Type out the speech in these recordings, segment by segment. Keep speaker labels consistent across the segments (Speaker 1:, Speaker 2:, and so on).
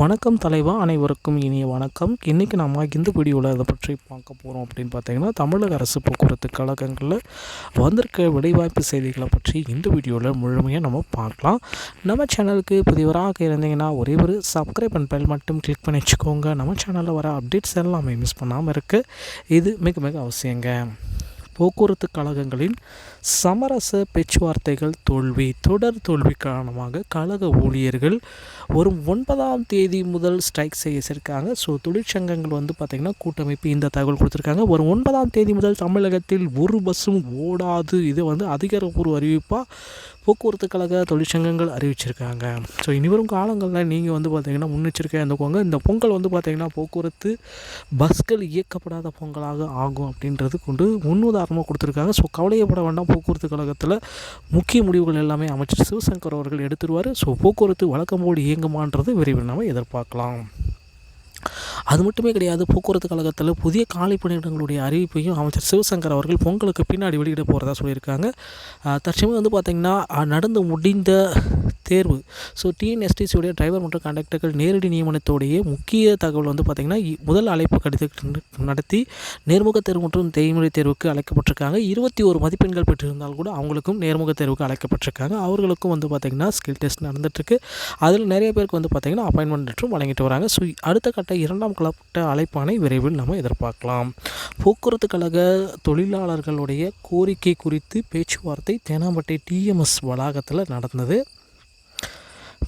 Speaker 1: வணக்கம் தலைவா அனைவருக்கும் இனிய வணக்கம். இன்றைக்கி நம்ம இந்த வீடியோவில் இதை பற்றி பார்க்க போகிறோம் அப்படின்னு பார்த்தீங்கன்னா தமிழக அரசு போக்குவரத்து கழகங்களில் வந்திருக்க வேலைவாய்ப்பு செய்திகளை பற்றி இந்த வீடியோவில் முழுமையாக நம்ம பார்க்கலாம். நம்ம சேனலுக்கு புதியவராக இருந்தீங்கன்னா ஒரே ஒரு சப்ஸ்கிரைப் அண்ட் பெல் மட்டும் கிளிக் பண்ணி வச்சுக்கோங்க. நம்ம சேனலில் வர அப்டேட்ஸ் எல்லாமே மிஸ் பண்ணாமல் இருக்குது இது மிக மிக அவசியங்க. போக்குவரத்து கழகங்களின் சமரச பேச்சுவார்த்தைகள் தோல்வி தொடர் தோல்வி காரணமாக கழக ஊழியர்கள் வரும் ஒன்பதாம் தேதி முதல் ஸ்ட்ரைக் செய்ய ஸோ தொழிற்சங்கங்கள் வந்து பார்த்திங்கன்னா கூட்டமைப்பு இந்த தகவல் கொடுத்துருக்காங்க. வரும் ஒன்பதாம் தேதி முதல் தமிழகத்தில் ஒரு பஸ்ஸும் ஓடாது. இது வந்து அதிகாரப்பூர்வ அறிவிப்பாக போக்குவரத்து கழக தொழிற்சங்கங்கள் அறிவிச்சிருக்காங்க. ஸோ இனிவரும் காலங்களில் நீங்கள் வந்து பார்த்திங்கன்னா முன்னெச்சரிக்கையாக இருந்துக்கோங்க. இந்த பொங்கல் வந்து பார்த்திங்கன்னா போக்குவரத்து பஸ்கள் இயக்கப்படாத பொங்கலாக ஆகும் அப்படின்றது கொண்டு முன்னுதாரணமாக கொடுத்துருக்காங்க. ஸோ கவலையப்பட வேண்டாம். போக்குவரத்து கழகத்தில் முக்கிய முடிவுகள் எல்லாமே அமைச்சர் சிவசங்கர் அவர்கள் எடுத்துருவார். ஸோ போக்குவரத்து வழக்கம் போல் இயங்குமான்றது விரைவில் நம்ம எதிர்பார்க்கலாம். அது மட்டுமே கிடையாது போக்குவரத்து கழகத்தில் புதிய காலி பணியிடங்களுடைய அறிவிப்பையும் அமைச்சர் சிவசங்கர் அவர்கள் பொங்கலுக்கு பின்னாடி வெளியிட போகிறதா சொல்லியிருக்காங்க. தற்சமயம் வந்து பார்த்திங்கன்னா நடந்து முடிந்த தேர்வு. ஸோ டிஎன்எஸ்டிசியுடைய டிரைவர் மற்றும் கண்டக்டர்கள் நேரடி நியமனத்தோடைய முக்கிய தகவல் வந்து பார்த்திங்கன்னா முதல் அழைப்பு கடிதம் நடத்தி நேர்முக தேர்வு மற்றும் தேய்முறை தேர்வுக்கு அழைக்கப்பட்டிருக்காங்க. இருபத்தி ஒரு மதிப்பெண்கள் பெற்றிருந்தால் கூட அவங்களுக்கும் நேர்முக தேர்வுக்கு அழைக்கப்பட்டிருக்காங்க. அவர்களுக்கும் வந்து பார்த்திங்கன்னா ஸ்கில் டெஸ்ட் நடந்துட்டுருக்கு. அதில் நிறைய பேருக்கு வந்து பார்த்திங்கன்னா அப்பாயின்மெண்ட் லெட்டரும் வழங்கிட்டு வராங்க. ஸோ அடுத்த கட்ட இரண்டாம் கட்ட அழைப்பானை விரைவில் நம்ம எதிர்பார்க்கலாம். போக்குவரத்து கழக தொழிலாளர்களுடைய கோரிக்கை குறித்து பேச்சுவார்த்தை தேனாம்பட்டை டிஎம்எஸ் வளாகத்தில் நடந்தது.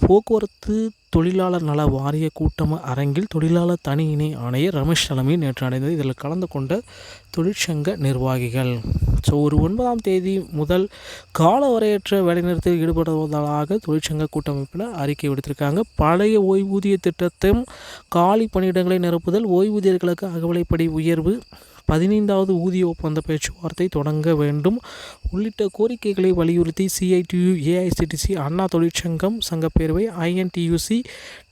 Speaker 1: போக்குவரத்து தொழிலாளர் நல வாரிய கூட்டம் அரங்கில் தொழிலாளர் தனி இணை ஆணையர் ரமேஷ் தலைமையில் நேற்று அடைந்தது இதில் கலந்து கொண்ட தொழிற்சங்க நிர்வாகிகள். ஸோ ஒரு ஒன்பதாம் தேதி முதல் கால வரையற்ற வேலைநிறுத்தத்தில் ஈடுபடுவதாக தொழிற்சங்க கூட்டமைப்பில் அறிக்கை விடுத்திருக்காங்க. பழைய ஓய்வூதிய திட்டத்தையும் காலி பணியிடங்களை நிரப்புதல் ஓய்வூதியர்களுக்கு அகவலைப்படி உயர்வு பதினைந்தாவது ஊதிய ஒப்பந்த பேச்சுவார்த்தை தொடங்க வேண்டும். உள்ளிட்ட கோரிக்கைகளை வலியுறுத்தி சிஐடியு ஏஐசிடிசி அண்ணா தொழிற்சங்கம் சங்கப்பேரவை ஐஎன்டியூசி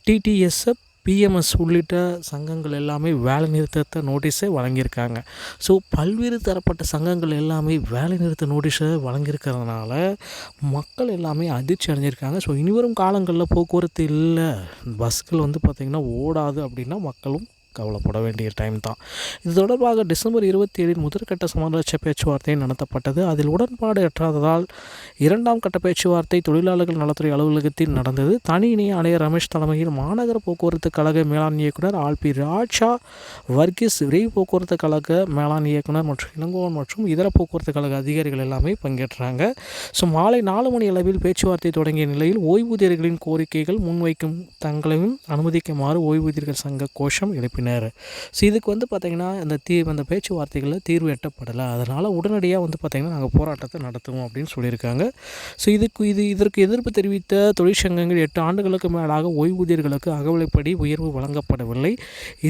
Speaker 1: டிடிஎஸ்எஃப் பிஎம்எஸ் உள்ளிட்ட சங்கங்கள் எல்லாமே வேலை நிறுத்தத்தை நோட்டீஸை வழங்கியிருக்காங்க. ஸோ பல்வேறு தரப்பட்ட சங்கங்கள் எல்லாமே வேலை நிறுத்த நோட்டீஸை வழங்கியிருக்கிறதுனால மக்கள் எல்லாமே அதிர்ச்சி அடைஞ்சிருக்காங்க. ஸோ இனிவரும் காலங்களில் போக்குவரத்து இல்லை. பஸ்கள் வந்து பார்த்திங்கன்னா ஓடாது அப்படின்னா மக்களும் கவலைப்பட வேண்டிய டைம் தான். இது தொடர்பாக டிசம்பர் இருபத்தி ஏழில் முதற்கட்ட சமரச பேச்சுவார்த்தை நடத்தப்பட்டது. அதில் உடன்பாடு எட்டாததால் இரண்டாம் கட்ட பேச்சுவார்த்தை தொழிலாளர்கள் நலத்துறை அலுவலகத்தில் நடந்தது. தனி இணைய ஆணையர் ரமேஷ் தலைமையில் மாநகர போக்குவரத்து கழக மேலாண் இயக்குனர் ஆல்பி ராஜா வர்கீஸ் விரைவு போக்குவரத்து கழக மேலாண் இயக்குனர் மற்றும் இளங்கோவன் மற்றும் இதர போக்குவரத்து கழக அதிகாரிகள் எல்லாமே பங்கேற்றாங்க. ஸோ மாலை நாலு மணி அளவில் பேச்சுவார்த்தை தொடங்கிய நிலையில் ஓய்வூதியர்களின் கோரிக்கைகள் முன்வைக்கும் தங்களையும் அனுமதிக்குமாறு ஓய்வூதியர்கள் சங்க கோஷம் எழுப்பினர் கூறினார் ஸோ இதுக்கு வந்து பார்த்திங்கன்னா இந்த தீ அந்த பேச்சுவார்த்தைகளில் தீர்வு எட்டப்படலை. அதனால் உடனடியாக வந்து பார்த்திங்கன்னா நாங்கள் போராட்டத்தை நடத்துவோம் அப்படின்னு சொல்லியிருக்காங்க. ஸோ இதுக்கு இது இதற்கு எதிர்ப்பு தெரிவித்த தொழிற்சங்கங்கள் எட்டு ஆண்டுகளுக்கு மேலாக ஓய்வூதியர்களுக்கு அகவலைப்படி உயர்வு வழங்கப்படவில்லை.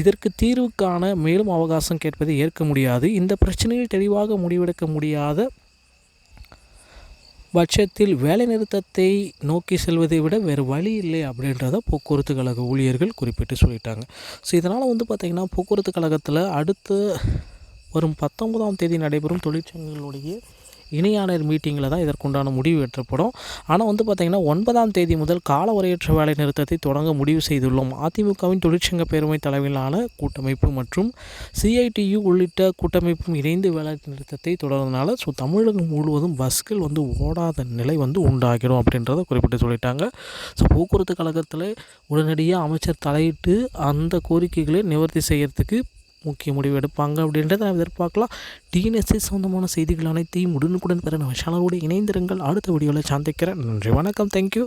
Speaker 1: இதற்கு தீர்வுக்கான மேலும் அவகாசம் கேட்பதை ஏற்க முடியாது. இந்த பிரச்சனையில் தெளிவாக முடிவெடுக்க முடியாத பட்சத்தில் வேலைநிறுத்தத்தை நோக்கி செல்வதை விட வேறு வழி இல்லை அப்படின்றத போக்குவரத்து கழக ஊழியர்கள் குறிப்பிட்டு சொல்லிட்டாங்க. ஸோ இதனால் வந்து பார்த்திங்கன்னா போக்குவரத்து கழகத்தில் அடுத்து வரும் பத்தொன்பதாம் தேதி நடைபெறும் தொழிற்சங்கங்களுடைய இணையாளர் மீட்டிங்கில் தான் இதற்குண்டான முடிவு எட்டப்படும் ஆனால் வந்து பார்த்திங்கன்னா ஒன்பதாம் தேதி முதல் கால உரையற்ற வேலை நிறுத்தத்தை தொடங்க முடிவு செய்துள்ளோம். அதிமுகவின் தொழிற்சங்க பேருமை தலைமையிலான கூட்டமைப்பு மற்றும் சிஐடியு உள்ளிட்ட கூட்டமைப்பும் இணைந்து வேலை நிறுத்தத்தை தொடர்றதுனால ஸோ தமிழகம் முழுவதும் பஸ்கள் வந்து ஓடாத நிலை வந்து உண்டாகிடும் அப்படின்றத குறிப்பிட்டு சொல்லிட்டாங்க. ஸோ போக்குவரத்து கழகத்தில் உடனடியாக அமைச்சர் தலையிட்டு அந்த கோரிக்கைகளை நிவர்த்தி செய்கிறதுக்கு முக்கிய முடிவு எடுப்பாங்க அப்படின்றத நாம் எதிர்பார்க்கலாம். டிஎன்எஸ்சி சொந்தமான செய்திகள் அனைத்தையும் உடனுக்குடன் பெற நம்ம சேனலோடு இணைந்திருங்கள். அடுத்த வீடியோவில் சந்திக்கிறேன். நன்றி வணக்கம். தேங்க்யூ